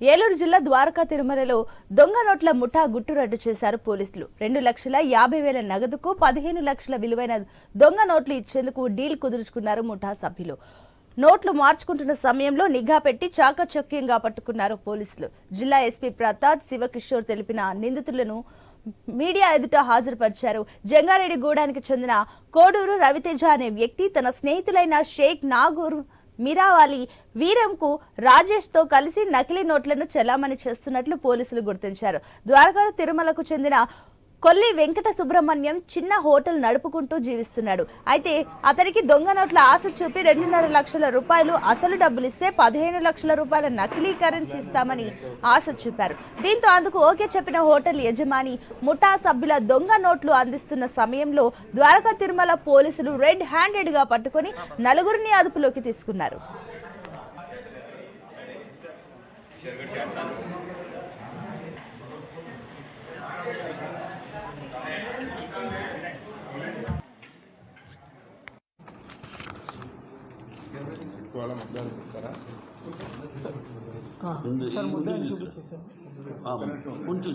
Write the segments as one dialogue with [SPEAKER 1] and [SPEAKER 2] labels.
[SPEAKER 1] ఏలూరు జిల్లా ద్వారకా తిరుమలలో దొంగ నోట్ల ముఠా గుట్టురట్టు చేశారు పోలీసులు. రెండు లక్షల యాభై వేల నగదుకు పదిహేను లక్షల విలువైన దొంగ నోట్లు ఇచ్చేందుకు డీల్ కుదుర్చుకున్నారు ముఠా సభ్యులు. నోట్లు మార్చుకుంటున్న సమయంలో నిఘా పెట్టి చాకచక్యంగా పట్టుకున్నారు పోలీసులు. జిల్లా ఎస్పీ ప్రతాప్ శివకిషోర్ తెలిపిన నిందితులను మీడియా ఎదుట హాజరుపరిచారు. జంగారెడ్డి గూడానికి చెందిన కోడూరు రవితేజ అనే వ్యక్తి తన స్నేహితులైన షేక్ నాగూర్ మీరావాలి. వీరంకు రాజేష్తో కలిసి నకిలీ నోట్లను చెలామణి చేస్తున్నట్లు పోలీసులు గుర్తించారు. ద్వారకా తిరుమలకు చెందిన కొల్లి వెంకట సుబ్రహ్మణ్యం చిన్న హోటల్ నడుపుకుంటూ జీవిస్తున్నాడు. అయితే అతనికి దొంగ నోట్ల ఆశ చూపి రెండున్నర లక్షల రూపాయలు అసలు డబ్బులు ఇస్తే పదిహేను లక్షల రూపాయల నకిలీ కరెన్సీ ఇస్తామని ఆశ చూపారు. దీంతో అందుకు ఓకే చెప్పిన హోటల్ యజమాని ముఠా సభ్యుల దొంగ నోట్లు అందిస్తున్న సమయంలో ద్వారకా తిరుమల పోలీసులు రెడ్ హ్యాండెడ్గా పట్టుకొని నలుగురిని అదుపులోకి తీసుకున్నారు.
[SPEAKER 2] వాళ్ళ ముద్దాలు
[SPEAKER 3] సార్ చూపించేసాను
[SPEAKER 4] ఉంచు.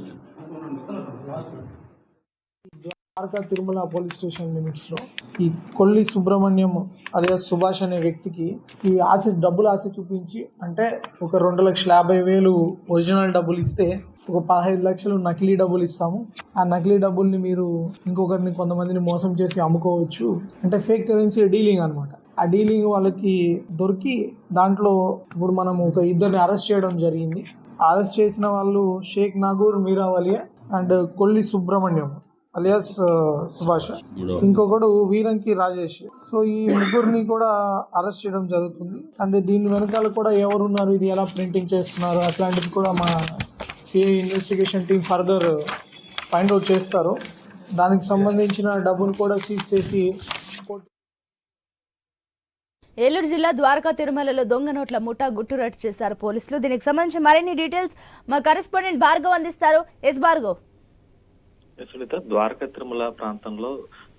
[SPEAKER 3] ద్వారకా తిరుమల పోలీస్ స్టేషన్ లిమిట్స్లో ఈ కొల్లి సుబ్రహ్మణ్యం అలియా సుభాష్ అనే వ్యక్తికి ఈ ఆశ డబ్బులు ఆశ చూపించి అంటే ఒక రెండు లక్షల యాభై వేలు ఒరిజినల్ డబ్బులు ఇస్తే ఒక పదహైదు లక్షలు నకిలీ డబ్బులు ఇస్తాము. ఆ నకిలీ డబ్బుల్ని మీరు ఇంకొకరిని కొంతమందిని మోసం చేసి అమ్ముకోవచ్చు. అంటే ఫేక్ కరెన్సీ డీలింగ్ అనమాట ఆ డీలింగ్ వాళ్ళకి దొరికి దాంట్లో ఇప్పుడు మనం ఒక ఇద్దరిని అరెస్ట్ చేయడం జరిగింది. అరెస్ట్ చేసిన వాళ్ళు షేక్ నాగూర్ మీరావలియా అండ్ కొల్లి సుబ్రహ్మణ్యం అలియాస్ సుభాష్. ఇంకొకడు వీరంకి రాజేష్. సో ఈ ముగ్గురిని కూడా అరెస్ట్ చేయడం జరుగుతుంది. అండ్ దీని వెనకాల కూడా ఎవరున్నారు? ఇది ఎలా ప్రింటింగ్ చేస్తున్నారు? అట్లాంటిది కూడా మా CI investigation team further find out చేస్తారు. దానికి సంబంధించిన డబ్బులు కూడా సీజ్ చేసి
[SPEAKER 1] ఏలూరు జిల్లా ద్వారకా తిరుమలలో దొంగ నోట్ల ముఠా గుట్టురట్టు చేశారు పోలీసులు. దీనికి సంబంధించి మరిన్ని డీటెయిల్స్ మా కరెస్పాండెంట్ భార్గవ్ అందిస్తారు. ఎస్ భార్గవ్.
[SPEAKER 5] సునీత ద్వారకా తిరుమల ప్రాంతంలో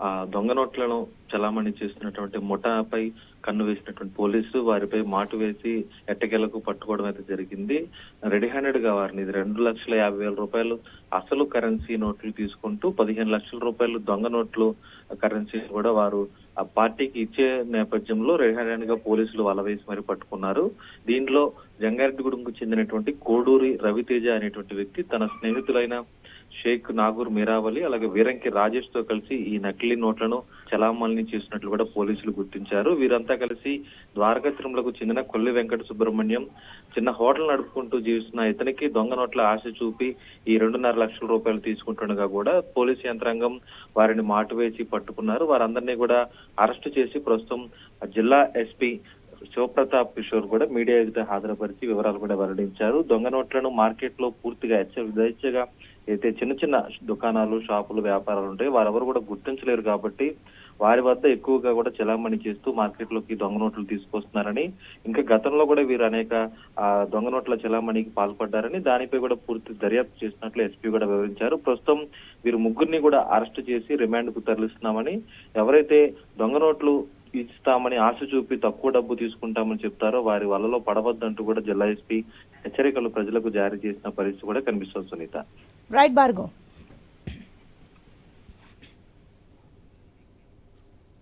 [SPEAKER 5] ఆ దొంగ నోట్లను చలామణి చేస్తున్నటువంటి ముఠాపై కన్ను వేసినటువంటి పోలీసులు వారిపై మాటు వేసి ఎట్టకేలకు పట్టుకోవడం అయితే జరిగింది. రెడీ హ్యాండెడ్గా వారిని ఇది రెండు లక్షల యాభై వేల రూపాయలు అసలు కరెన్సీ నోట్లు తీసుకుంటూ పదిహేను లక్షల రూపాయలు దొంగ నోట్లు కరెన్సీ కూడా వారు ఆ పార్టీకి ఇచ్చే నేపథ్యంలో రెడీ హ్యాండెడ్గా పోలీసులు వల వేసి మరి పట్టుకున్నారు. దీంట్లో జంగారెడ్డిగూడెంకు చెందినటువంటి కోడూరి రవితేజ అనేటువంటి వ్యక్తి తన స్నేహితులైన షేక్ నాగూర్ మీరావలి అలాగే వీరంకి రాజేష్తో కలిసి ఈ నకిలీ నోట్లను చలామణి చేసినట్లు కూడా పోలీసులు గుర్తించారు. వీరంతా కలిసి ద్వారకా తిరుమలకు చెందిన కొల్లి వెంకట సుబ్రహ్మణ్యం చిన్న హోటల్ నడుపుకుంటూ జీవిస్తున్న ఇతనికి దొంగ నోట్ల ఆశ చూపి ఈ రెండున్నర లక్షల రూపాయలు తీసుకుంటుండగా కూడా పోలీసు యంత్రాంగం వారిని మాటువేసి పట్టుకున్నారు. వారందరినీ కూడా అరెస్టు చేసి ప్రస్తుతం జిల్లా ఎస్పీ శివప్రతాప్ కిషోర్ కూడా మీడియా ఎదుట హాజరుపరిచి వివరాలు కూడా వెల్లడించారు. దొంగ నోట్లను మార్కెట్లో పూర్తిగా హెచ్చరిగా అయితే చిన్న చిన్న దుకాణాలు షాపులు వ్యాపారాలు ఉంటాయి వారెవరు కూడా గుర్తించలేరు కాబట్టి వారి వద్ద ఎక్కువగా కూడా చెలామణి చేస్తూ మార్కెట్లోకి దొంగ నోట్లు తీసుకొస్తున్నారని ఇంకా గతంలో కూడా వీరు అనేక దొంగ నోట్ల చెలామణికి పాల్పడ్డారని దానిపై కూడా పూర్తి దర్యాప్తు చేసినట్లు ఎస్పీ కూడా వివరించారు. ప్రస్తుతం వీరు ముగ్గురిని కూడా అరెస్ట్ చేసి రిమాండ్కు తరలిస్తున్నామని ఎవరైతే దొంగ నోట్లు ఇస్తామని ఆశ చూపి తక్కువ డబ్బు తీసుకుంటామని చెప్తారో వారి వలలో పడవద్దంటూ కూడా జిల్లా ఎస్పీ హెచ్చరికలు ప్రజలకు జారీ చేసిన పరిస్థితి కూడా కనిపిస్తుంది సునీత.
[SPEAKER 1] రైట్ భార్గవ్